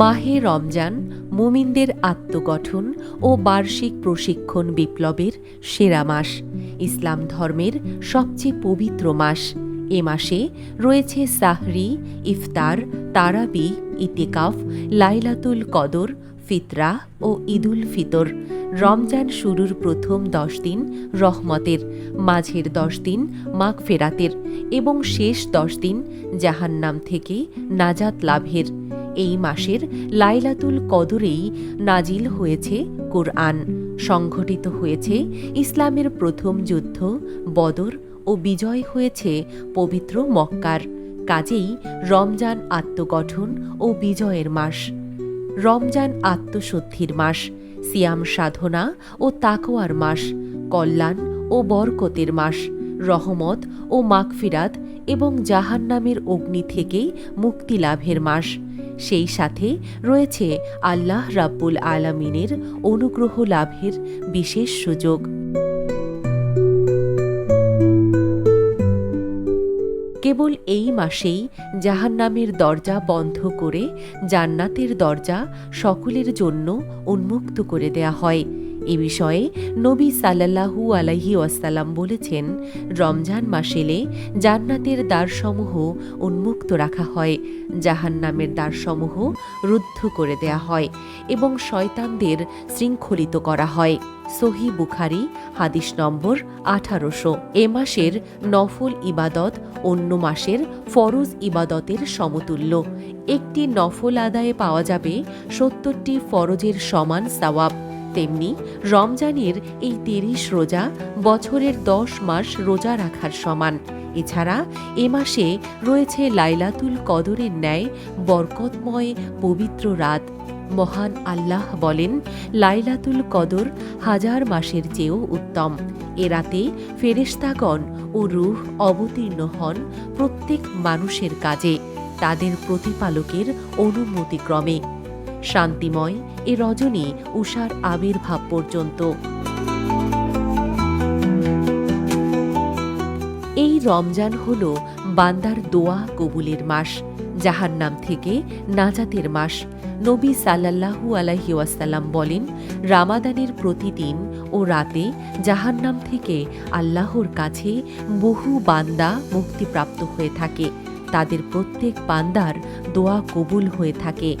মাহে রমজান মুমিনদের আত্মগঠন ও বার্ষিক প্রশিক্ষণ বিপ্লবের সেরা মাস। ইসলাম ধর্মের সবচেয়ে পবিত্র মাস। এ মাসে রয়েছে সাহরি, ইফতার, তারাবি, ইতিকাফ, লাইলাতুল কদর, ফিতরা ও ঈদুল ফিতর। রমজান শুরুর প্রথম দশ দিন রহমতের, মাঝের দশ দিন মাগ ফেরাতের এবং শেষ দশ দিন জাহান্নাম থেকে নাজাত লাভের। এই মাসের লাইলাতুল কদরেই নাজিল হয়েছে কোরআন। সংঘটিত হয়েছে ইসলামের প্রথম যুদ্ধ, বদর ও বিজয় হয়েছে পবিত্র মক্কার। কাজেই রমজান আত্মগঠন ও বিজয়ের মাস। রমজান আত্মশুদ্ধির মাস, সিয়াম সাধনা ও তাকোয়ার মাস, কল্যাণ ও বরকতের মাস, রহমত ও মাগফিরাত এবং জাহান্নামের অগ্নি থেকেই মুক্তি লাভের মাস। সেই সাথে রয়েছে আল্লাহ রাব্বুল আলামিনের অনুগ্রহ লাভের বিশেষ সুযোগ। কেবল এই মাসেই জাহান্নামের দরজা বন্ধ করে জান্নাতের দরজা সকলের জন্য উন্মুক্ত করে দেয়া হয়। এ বিষয়ে নবী সাল্লাল্লাহু আলাইহি ওয়াসাল্লাম বলেছেন, রমজান মাস এলে জান্নাতের দ্বারসমূহ উন্মুক্ত রাখা হয়, জাহান্নামের দ্বারসমূহ রুদ্ধ করে দেয়া হয় এবং শয়তানদের শৃঙ্খলিত করা হয়। সহি বুখারি, হাদিস নম্বর আঠারোশো। এ মাসের নফল ইবাদত অন্য মাসের ফরজ ইবাদতের সমতুল্য। একটি নফল আদায়ে পাওয়া যাবে সত্তরটি ফরজের সমান সাওয়াব। তেমনি রমজানের এই তিরিশ রোজা বছরের দশ মাস রোজা রাখার সমান। এছাড়া এ মাসে রয়েছে লাইলাতুল কদরের ন্যায় বরকতময় পবিত্র রাত। মহান আল্লাহ বলেন, লাইলাতুল কদর হাজার মাসের চেয়েও উত্তম। এ রাতে ফেরেশতাগণ ও রুহ অবতীর্ণ হন প্রত্যেক মানুষের কাজে, তাদের প্রতিপালকের অনুমতিক্রমে। শান্তিময়, এ রজনী উষার আবির্ভাব পর্যন্ত। এই রমজান হল বান্দার দোয়া কবুলের মাস জাহান্নাম থেকে নাজাতের মাস। নবী সাল্লাল্লাহু আলাইহি ওয়াসাল্লাম বলেন, রামাদানের প্রতিদিন ও রাতে জাহান্নাম থেকে আল্লাহর কাছে বহু বান্দা মুক্তিপ্রাপ্ত হয়ে থাকে। তাদের প্রত্যেক বান্দার দোয়া কবুল হয়ে থাকে।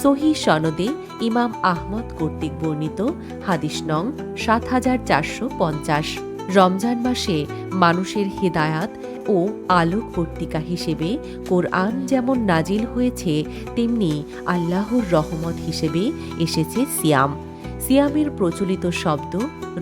সহি সনদে ইমাম আহমদ কর্তৃক বর্ণিত হাদিস নং সাত হাজার চারশো পঞ্চাশ। রমজান মাসে মানুষের হেদায়াত ও আলোক পত্রিকা হিসেবে কোরআন যেমন নাজিল হয়েছে, তেমনি আল্লাহর রহমত হিসেবে এসেছে সিয়াম। সিয়ামের প্রচলিত শব্দ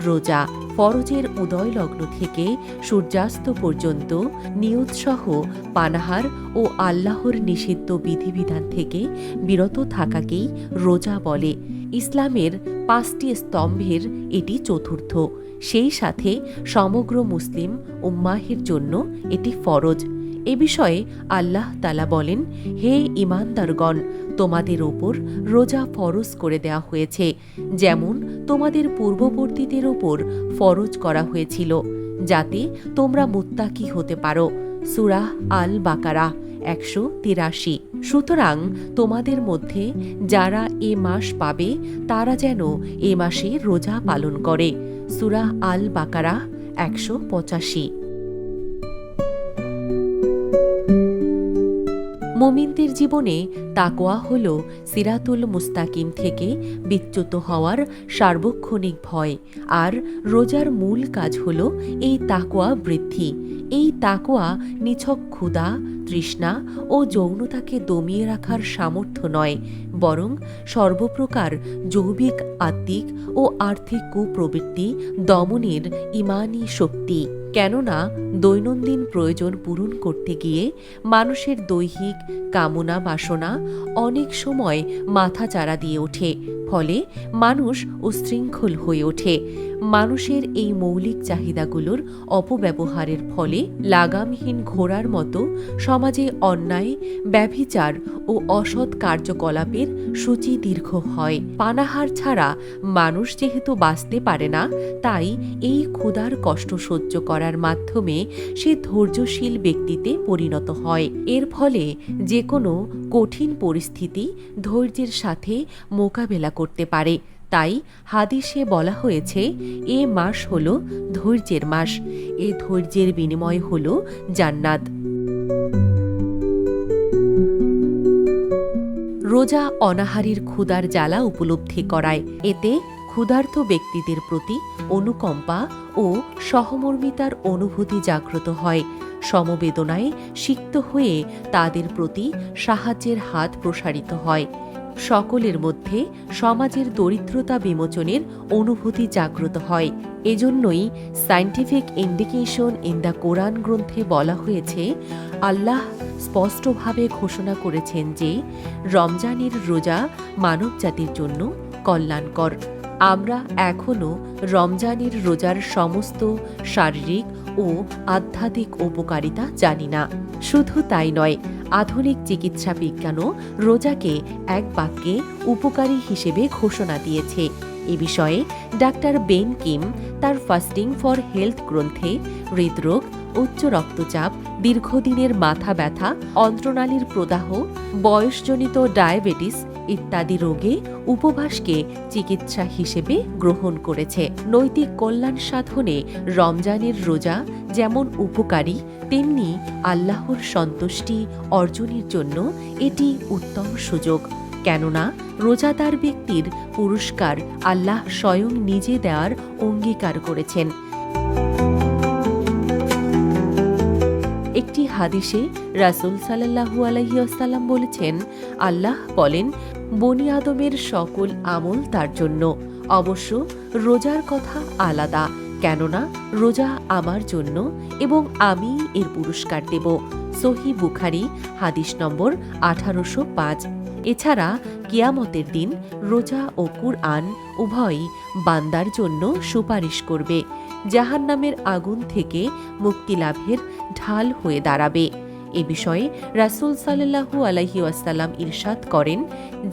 রোজা। ফরজের উদয় লগ্ন থেকে সূর্যাস্ত পর্যন্ত নিয়তসহ পানাহার ও আল্লাহর নিষিদ্ধ বিধিবিধান থেকে বিরত থাকাকেই রোজা বলে। ইসলামের পাঁচটি স্তম্ভের এটি চতুর্থ। সেই সাথে সমগ্র মুসলিম উম্মাহের জন্য এটি ফরজ। এ বিষয়ে আল্লাহ তালা বলেন, হে ইমানদারগণ তোমাদের ওপর রোজা ফরজ করে দেওয়া হয়েছে, যেমন তোমাদের পূর্ববর্তীদের ওপর ফরজ করা হয়েছিল, যাতে তোমরা মুত্তাকি হতে পারো। সুরাহ আল বাকারা একশো তিরাশি। সুতরাং তোমাদের মধ্যে যারা এ মাস পাবে, তারা যেন এ মাসে রোজা পালন করে। সুরাহ আল বাকারা একশো পঁচাশি। মোমিনদের জীবনে তাকোয়া হল সিরাতুল মুস্তাকিম থেকে বিচ্যুত হওয়ার সার্বক্ষণিক ভয়, আর রোজার মূল কাজ হল এই তাকোয়া বৃদ্ধি। এই তাকোয়া নিছক ক্ষুধা, তৃষ্ণা ও যৌনতাকে দমিয়ে রাখার সামর্থ্য নয়, বরং সর্বপ্রকার জৈবিক আত্মিক ও আর্থিক কুপ্রবৃত্তি দমনের ইমানি শক্তি। কেননা দৈনন্দিন প্রয়োজন পূরণ করতে গিয়ে মানুষের দৈহিক কামনা বাসনা অনেক সময় মাথাচাড়া দিয়ে ওঠে। ফলে মানুষ উশৃঙ্খল হয়ে ওঠে। মানুষের এই মৌলিক চাহিদাগুলোর অপব্যবহারের ফলে লাগামহীন ঘোড়ার মতো সমাজে অন্যায়, ব্যভিচার ও অসৎ কার্যকলাপের সূচি দীর্ঘ হয়। পানাহার ছাড়া মানুষ যেহেতু বাঁচতে পারে না, তাই এই ক্ষুধার কষ্ট সহ্য করার মাধ্যমে সে ধৈর্যশীল ব্যক্তিতে পরিণত হয়। এর ফলে যে কোনো কঠিন পরিস্থিতি ধৈর্যের সাথে মোকাবেলা করতে পারে। তাই হাদিসে বলা হয়েছে, এ মাস হল ধৈর্যের মাস। এ ধৈর্যের বিনিময় হল জান্নাত। রোজা অনাহারীর ক্ষুধার জ্বালা উপলব্ধি করায়। এতে ক্ষুধার্ত ব্যক্তিদের প্রতি অনুকম্পা ও সহমর্মিতার অনুভূতি জাগ্রত হয়। সমবেদনায় সিক্ত হয়ে তাদের প্রতি সাহায্যের হাত প্রসারিত হয়। সকলের মধ্যে সমাজের দরিদ্রতা বিমোচনের অনুভূতি জাগ্রত হয়। এজন্যই scientific indication in the Quran গ্রন্থে বলা হয়েছে, আল্লাহ স্পষ্টভাবে ঘোষণা করেছেন যে রমজানের রোজা মানবজাতির জন্য কল্যাণকর। আমরা এখনও রমজানের রোজার সমস্ত শারীরিক ও আধ্যাত্মিক উপকারিতা জানি না। শুধু তাই নয়, আধুনিক চিকিৎসা বিজ্ঞানও রোজাকে এক বাক্যে উপকারী হিসেবে ঘোষণা দিয়েছে। এ বিষয়ে ডাক্তার বেন কিম তার ফাস্টিং ফর হেলথ গ্রন্থে হৃদরোগ, উচ্চ রক্তচাপ, দীর্ঘদিনের মাথা ব্যথা, অন্ত্রনালীর প্রদাহ, বয়সজনিত ডায়াবেটিস ইত্যাদি রোগে উপবাসকে চিকিৎসা হিসেবে গ্রহণ করেছে। নৈতিক কল্যাণ সাধনে রমজানের রোজা যেমন উপকারী, তেমনি আল্লাহর সন্তুষ্টি অর্জনের জন্য এটি উত্তম সুযোগ। কেননা, রোজাদার ব্যক্তির পুরস্কার আল্লাহ স্বয়ং নিজে দেওয়ার অঙ্গীকার করেছেন। একটি হাদিসে রাসুল সাল্লাহু আলহিউসাল্লাম বলেছেন, আল্লাহ বলেন বনি আদমের সকল আমল তার জন্য। অবশ্য রোজার কথা আলাদা, কেননা রোজা আমার জন্য এবং আমি এর পুরস্কার দেব। সহি বুখারি, হাদিস নম্বর আঠারোশো পাঁচ। এছাড়া কিয়ামতের দিন রোজা ও কুরআন উভয়ই বান্দার জন্য সুপারিশ করবে। জাহান্নামের আগুন থেকে মুক্তি লাভের ঢাল হয়ে দাঁড়াবে। এ বিষয়ে রাসুল সাল্লাহু আলহি ওয়াসাল্লাম ইরশাদ করেন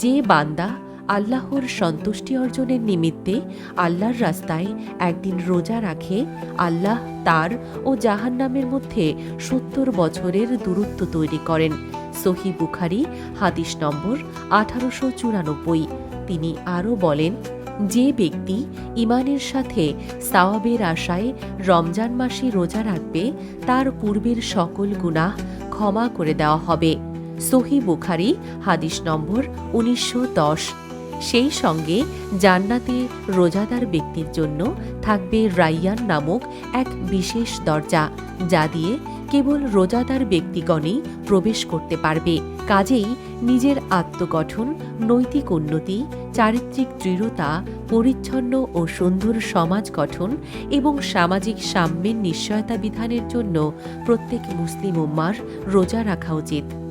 যে বান্দা আল্লাহর সন্তুষ্টি অর্জনের নিমিত্তে আল্লাহর রাস্তায় একদিন রোজা রাখে, আল্লাহ তার ও জাহান্নামের মধ্যে সত্তর বছরের দূরত্ব তৈরি করেন। সহি বুখারি, হাদিস নম্বর আঠারোশো চুরানব্বই। তিনি আরও বলেন, যে ব্যক্তি ইমানের সাথে সাওয়াবের আশায় রমজান মাসে রোজা রাখবে, তার পূর্বের সকল গুনাহ ক্ষমা করে দেওয়া হবে। সহি বুখারি, হাদিস নম্বর উনিশশো দশ। সেই সঙ্গে জান্নাতে রোজাদার ব্যক্তির জন্য থাকবে রাইয়ান নামক এক বিশেষ দরজা, যা দিয়ে কেবল রোজাদার ব্যক্তিগণেই প্রবেশ করতে পারবে। কাজেই নিজের আত্মগঠন, নৈতিক উন্নতি, চারিত্রিক দৃঢ়তা, পরিচ্ছন্ন ও সুন্দর সমাজ গঠন এবং সামাজিক সাম্যের নিশ্চয়তা বিধানের জন্য প্রত্যেক মুসলিম উম্মার রোজা রাখা উচিত।